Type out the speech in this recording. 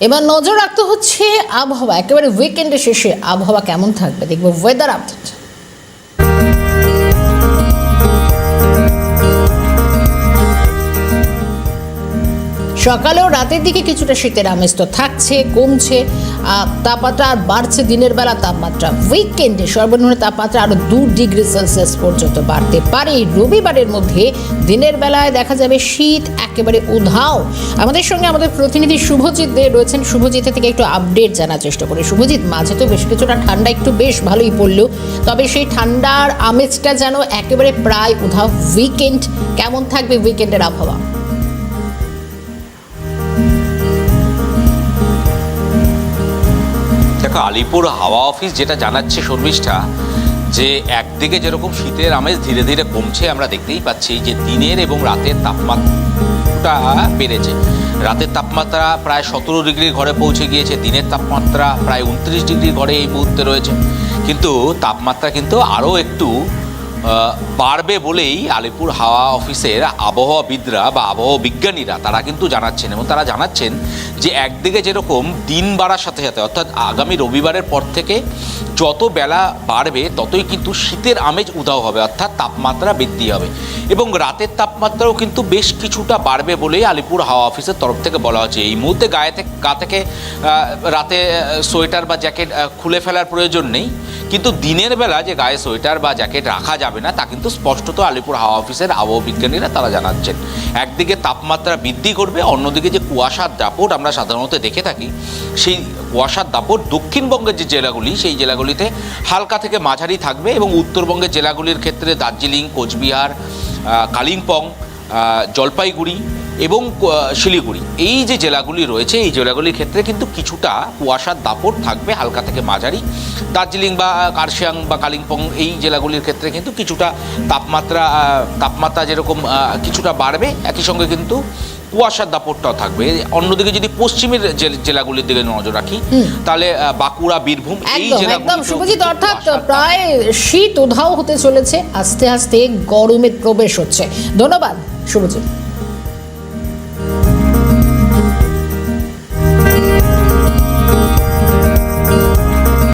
এবার নজর রাখতে হচ্ছে আবহাওয়া। একেবারে উইকেন্ডের শেষে আবহাওয়া কেমন থাকবে? দেখব ওয়েদার আপডেট সকালে ও রাতের দিকে কিছুটা শীতের আমেজ তো থাকছে, কমছে। তাপমাত্রা আর বাড়ছে দিনের বেলা তাপমাত্রা। উইকেন্ডে সর্বনিম্ন তাপমাত্রা আরও দু ডিগ্রি সেলসিয়াস পর্যন্ত বাড়তে পারে। রবিবারের মধ্যে দিনের বেলায় দেখা যাবে শীত একেবারে উধাও। আমাদের সঙ্গে আমাদের প্রতিনিধি শুভজিৎ দে রয়েছেন। শুভজিৎ থেকে একটু আপডেট জানার চেষ্টা করি। শুভজিৎ, মাঝে তো বেশ কিছুটা ঠান্ডা, একটু বেশ ভালোই পড়ল। তবে সেই ঠান্ডার আমেজটা যেন একেবারে প্রায় উধাও। উইকেন্ড কেমন থাকবে? উইকেন্ডের আবহাওয়া? দেখো, আলিপুর হাওয়া অফিস যেটা জানাচ্ছে শর্মিষ্ঠা, যে একদিকে যেরকম শীতের আমেজ ধীরে ধীরে কমছে, আমরা দেখতেই পাচ্ছি যে দিনের এবং রাতের তাপমাত্রাটা বেড়েছে। রাতের তাপমাত্রা প্রায় সতেরো ডিগ্রি ঘরে পৌঁছে গিয়েছে, দিনের তাপমাত্রা প্রায় উনত্রিশ ডিগ্রি ঘরে এই মুহূর্তে রয়েছে। কিন্তু তাপমাত্রা কিন্তু আরও একটু বাড়বে বলেই আলিপুর হাওয়া অফিসের আবহাওয়াবিদরা বা আবহাওয়া বিজ্ঞানীরা তারা কিন্তু জানাচ্ছেন এবং তারা জানাচ্ছেন যে একদিকে যেরকম দিন বাড়ার সাথে সাথে, অর্থাৎ আগামী রবিবারের পর থেকে যত বেলা বাড়বে ততই কিন্তু শীতের আমেজ উধাও হবে, অর্থাৎ তাপমাত্রা বৃদ্ধি হবে। এবং রাতের তাপমাত্রাও কিন্তু বেশ কিছুটা বাড়বে বলেই আলিপুর হাওয়া অফিসের তরফ থেকে বলা হচ্ছে। এই মুহূর্তে গায়ে থেকে গা থেকে রাতে সোয়েটার বা জ্যাকেট খুলে ফেলার প্রয়োজন নেই। কিন্তু দিনের বেলা যে গায়ে সোয়েটার বা জ্যাকেট রাখা যাবে না, তা কিন্তু স্পষ্টত আলিপুর হাওয়া অফিসের আবহাওয়া বিজ্ঞানীরা তারা জানাচ্ছেন। একদিকে তাপমাত্রা বৃদ্ধি করবে, অন্যদিকে যে কুয়াশার দাপট আমরা সাধারণত দেখে থাকি, সেই কুয়াশার দাপট দক্ষিণবঙ্গের যে জেলাগুলি, সেই জেলাগুলিতে হালকা থেকে মাঝারি থাকবে এবং উত্তরবঙ্গের জেলাগুলির ক্ষেত্রে দার্জিলিং, কোচবিহার কালিম্পং জলপাইগুড়ি এবং শিলিগুড়ি। এই যে জেলাগুলি রয়েছে এই জেলাগুলির ক্ষেত্রে কিন্তু কিছুটা কুয়াশার দাপট থাকবে হালকা থেকে মাঝারি। দার্জিলিং বা কার্শিয়াং বা কালিম্পং এই জেলাগুলির ক্ষেত্রে কিন্তু কিছুটা তাপমাত্রা তাপমাত্রা যেরকম কিছুটা বাড়বে একই সঙ্গে কিন্তু কুয়াশার দাপটটাও থাকবে। অন্যদিকে যদি পশ্চিমের জেলাগুলির দিকে নজর রাখি তাহলে বাঁকুড়া বীরভূম এই একদম শুভজিৎ অর্থাৎ প্রায় শীত উধাও হতে চলেছে। আস্তে আস্তে গরমের প্রবেশ হচ্ছে। ধন্যবাদ শুভজিৎ